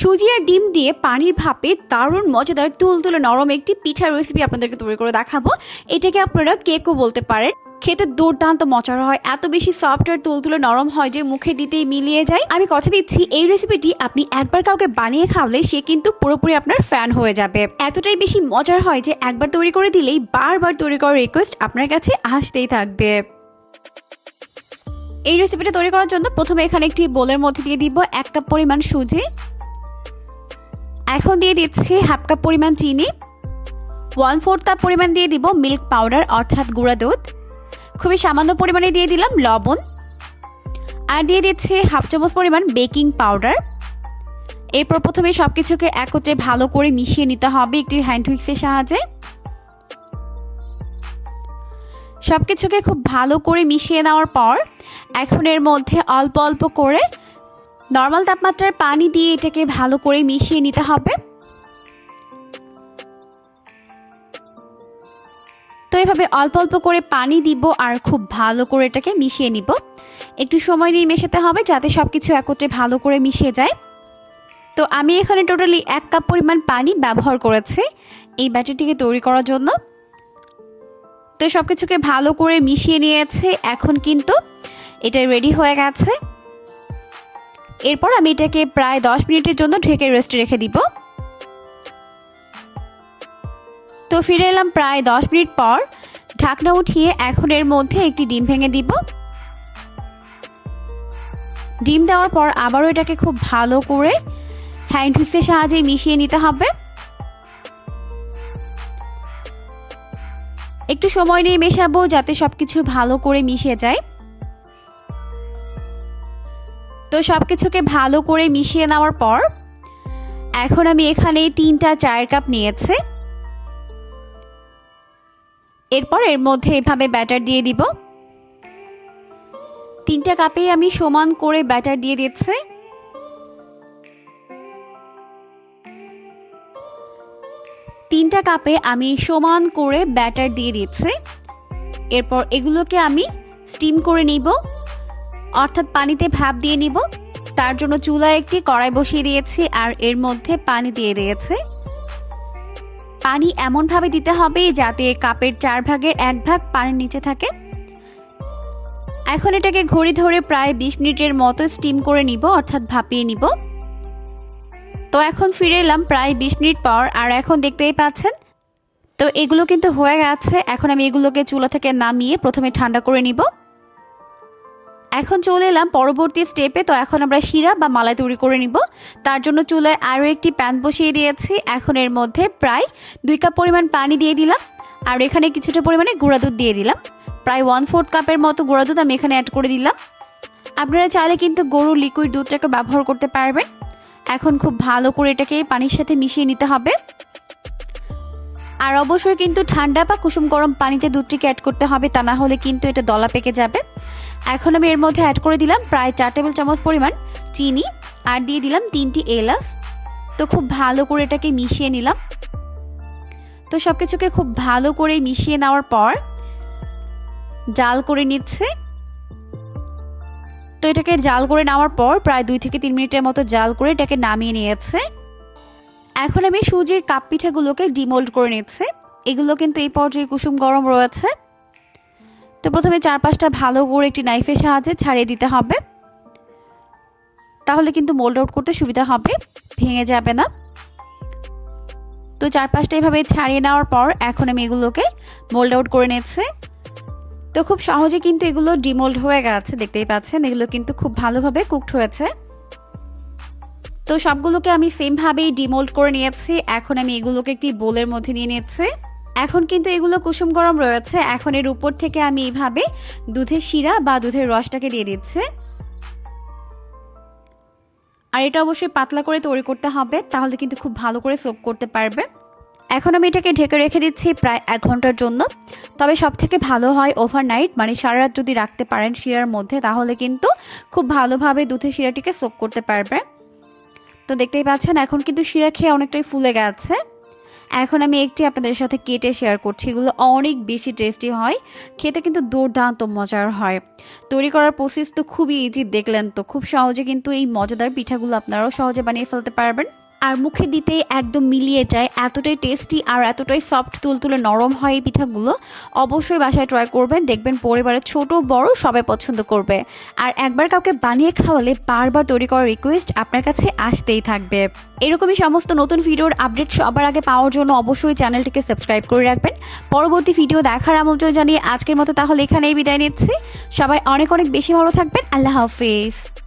সুজি আর ডিম দিয়ে পানির ভাপে দারুণ মজাদার তুলতুলে নরম একটি পিঠার রেসিপি আপনাদেরকে তৈরি করে দেখাবো। এটাকে আপনারা কেকও বলতে পারেন। খেতে দুর্দান্ত মজার হয়। এত বেশি সফট আর তুলতুলে নরম হয় যে মুখে দিতেই মিলিয়ে যায়। আমি কথা দিচ্ছি, এই রেসিপিটি আপনি একবার কাউকে বানিয়ে খাওয়ালে সে কিন্তু পুরোপুরি আপনার ফ্যান হয়ে যাবে। এতটাই বেশি মজার হয় যে একবার তৈরি করে দিলেই বারবার তৈরি করার রিকোয়েস্ট আপনার কাছে আসতেই থাকবে। এই রেসিপিটা তৈরি করার জন্য প্রথমে এখানে একটি বোলের মধ্যে দিয়ে দিব এক কাপ পরিমাণ সুজি। এখন দিয়ে দিচ্ছি হাফ কাপ পরিমাণ চিনি ওয়ান ফোর্থ কাপ পরিমাণ দিয়ে দিব মিল্ক পাউডার অর্থাৎ গুঁড়া দুধ। খুবই সামান্য পরিমাণে দিয়ে দিলাম লবণ। আর দিয়ে দিচ্ছি হাফ চামচ পরিমাণ বেকিং পাউডার এরপর প্রথমে সব কিছুকে একত্রে ভালো করে মিশিয়ে নিতে হবে একটি হ্যান্ড হুইক্সের সাহায্যে। সব কিছুকে খুব ভালো করে মিশিয়ে নেওয়ার পর এখন এর মধ্যে অল্প অল্প করে নর্মাল তাপমাত্রার পানি দিয়ে এটাকে ভালো করে মিশিয়ে নিতে হবে। তো এভাবে অল্প অল্প করে পানি দিব আর খুব ভালো করে এটাকে মিশিয়ে নিব। একটু সময় নিয়ে মেশাতে হবে যাতে সব কিছু একত্রে ভালো করে মিশিয়ে যায়। তো আমি এখানে টোটালি এক কাপ পরিমাণ পানি ব্যবহার করেছি এই ব্যাটারটিকে তৈরি করার জন্য। তো সব কিছুকে ভালো করে মিশিয়ে নিয়েছে। এখন কিন্তু এটা রেডি হয়ে গেছে। এরপর আমি এটাকে প্রায় দশ মিনিটের জন্য ঢেকে রেস্টে রেখে দিব। তো ফিরে এলাম প্রায় দশ মিনিট পর। ঢাকনা উঠিয়ে এখন এর মধ্যে একটি ডিম ভেঙে দিব। ডিম দেওয়ার পর আবারও এটাকে খুব ভালো করে হ্যান্ড হুইক্সের সাহায্যে মিশিয়ে নিতে হবে। একটু সময় নিয়ে মেশাবো যাতে সব কিছু ভালো করে মিশে যায়। তো সব কিছুকে ভালো করে মিশিয়ে নেওয়ার পর এখন আমি এখানে তিনটা চায়ের কাপ নিয়েছি। এরপর এর মধ্যে এভাবে ব্যাটার দিয়ে দিব। তিনটা কাপে আমি সমান করে ব্যাটার দিয়ে দিচ্ছি। তিনটা কাপে আমি সমান করে ব্যাটার দিয়ে দিচ্ছি। এরপর এগুলোকে আমি স্টিম করে নিব। অর্থাৎ পানিতে ভাপ দিয়ে নিব। তার জন্য চুলায় একটি কড়াই বসিয়ে দিয়েছি আর এর মধ্যে পানি দিয়ে দিয়েছি। পানি এমনভাবে দিতে হবে যাতে কাপের চার ভাগের এক ভাগ পানির নিচে থাকে। এখন এটাকে ঘড়ি ধরে প্রায় বিশ মিনিটের মতো স্টিম করে নিব, অর্থাৎ ভাপিয়ে নিব। তো এখন ফিরে এলাম প্রায় বিশ মিনিট পর, আর এখন দেখতেই পাচ্ছেন। তো এগুলো কিন্তু হয়ে গেছে। এখন আমি এগুলোকে চুলা থেকে নামিয়ে প্রথমে ঠান্ডা করে নিব। এখন চলে এলাম পরবর্তী স্টেপে তো এখন আমরা শিরা বা মালাই তৈরি করে নিব। তার জন্য চুলায় আরও একটি প্যান বসিয়ে দিয়েছি। এখন এর মধ্যে প্রায় দুই কাপ পরিমাণ পানি দিয়ে দিলাম। আর এখানে কিছুটা পরিমাণে গুঁড়া দুধ দিয়ে দিলাম। প্রায় ওয়ান ফোর্থ কাপের মতো গুঁড়া দুধ আমি এখানে অ্যাড করে দিলাম। আপনারা চাইলে কিন্তু গরুর লিকুইড দুধটাকে ব্যবহার করতে পারবেন। এখন খুব ভালো করে এটাকে পানির সাথে মিশিয়ে নিতে হবে। আর অবশ্যই কিন্তু ঠান্ডা বা কুসুম গরম পানিতে দুধটিকে অ্যাড করতে হবে। তা না হলে কিন্তু এটা দলা পেকে যাবে। এখন আমি এর মধ্যে অ্যাড করে দিলাম প্রায় চার টেবিল চামচ পরিমাণ চিনি আর দিয়ে দিলাম তিনটি এলাচ। তো খুব ভালো করে এটাকে মিশিয়ে নিলাম। তো সব কিছুকে খুব ভালো করে মিশিয়ে নেওয়ার পর জাল করে নিচ্ছে। তো এটাকে জাল করে নেওয়ার পর প্রায় দুই থেকে তিন মিনিটের মতো জাল করে এটাকে নামিয়ে নিয়েছে। এখন আমি সুজির কাপ পিঠাগুলোকে ডিমোল্ড করে নিচ্ছে। এগুলো কিন্তু এই পর্যায়ে কুসুম গরম রয়েছে। তো প্রথমে চার পাঁচটা ভালো করে একটি নাইফের সাহায্যে ছাড়িয়ে দিতে হবে। তাহলে কিন্তু মোল্ড আউট করতে সুবিধা হবে, ভেঙে যাবে না। তো চার পাঁচটা এভাবে ছাড়িয়ে নেওয়ার পর এখন আমি এগুলোকে মোল্ড আউট করে নিচ্ছে। তো খুব সহজে কিন্তু এগুলো ডিমোল্ড হয়ে গেছে, দেখতেই পাচ্ছেন। এগুলো কিন্তু খুব ভালোভাবে কুকড হয়েছে। তো সবগুলোকে আমি সেমভাবেই ডিমোল্ড করে নিয়েছি। এখন আমি এগুলোকে একটি বোলের মধ্যে নিয়ে নিচ্ছি। এখন কিন্তু এগুলো কুসুম গরম রয়েছে। এখন এর উপর থেকে আমি এইভাবে দুধের শিরা বা দুধের রসটাকে দিয়ে দিচ্ছি। আর এটা অবশ্যই পাতলা করে তৈরি করতে হবে, তাহলে কিন্তু খুব ভালো করে সোক করতে পারবে। এখন আমি এটাকে ঢেকে রেখে দিচ্ছি প্রায় এক ঘণ্টার জন্য। তবে সব থেকে ভালো হয় ওভারনাইট মানে সারা রাত যদি রাখতে পারেন শিরার মধ্যে, তাহলে কিন্তু খুব ভালোভাবে দুধের শিরাটিকে সোক করতে পারবে। তো দেখতেই পাচ্ছেন, এখন কিন্তু শিরা খেয়ে অনেকটাই ফুলে গেছে। এখন আমি একটি আপনাদের সাথে কেটে শেয়ার করছি। এগুলো অনেক বেশি টেস্টি হয়, খেতে কিন্তু দুর্দান্ত মজার হয়। তৈরি করার প্রসেস তো খুবই ইজি দেখলেন তো। খুব সহজে কিন্তু এই মজাদার পিঠাগুলো আপনারাও সহজে বানিয়ে ফেলতে পারবেন। আর মুখে দিতেই একদম মিলিয়ে যায়। এতটাই টেস্টি আর এতটাই সফট তুলতুলে নরম হয় এই পিঠাগুলো। অবশ্যই বাসায় ট্রাই করবেন। দেখবেন পরিবারের ছোট, বড় সবাই পছন্দ করবে। আর একবার কাউকে বানিয়ে খাওয়ালে বারবার তৈরি করার রিকোয়েস্ট আপনার কাছে আসতেই থাকবে। এরকমই সমস্ত নতুন ভিডিওর আপডেট সবার আগে পাওয়ার জন্য অবশ্যই চ্যানেলটিকে সাবস্ক্রাইব করে রাখবেন। পরবর্তী ভিডিও দেখার আমন্ত্রণ জানিয়ে আজকের মতো তাহলে এখানেই বিদায় নিচ্ছি। সবাই অনেক অনেক বেশি ভালো থাকবেন। আল্লাহ হাফিজ।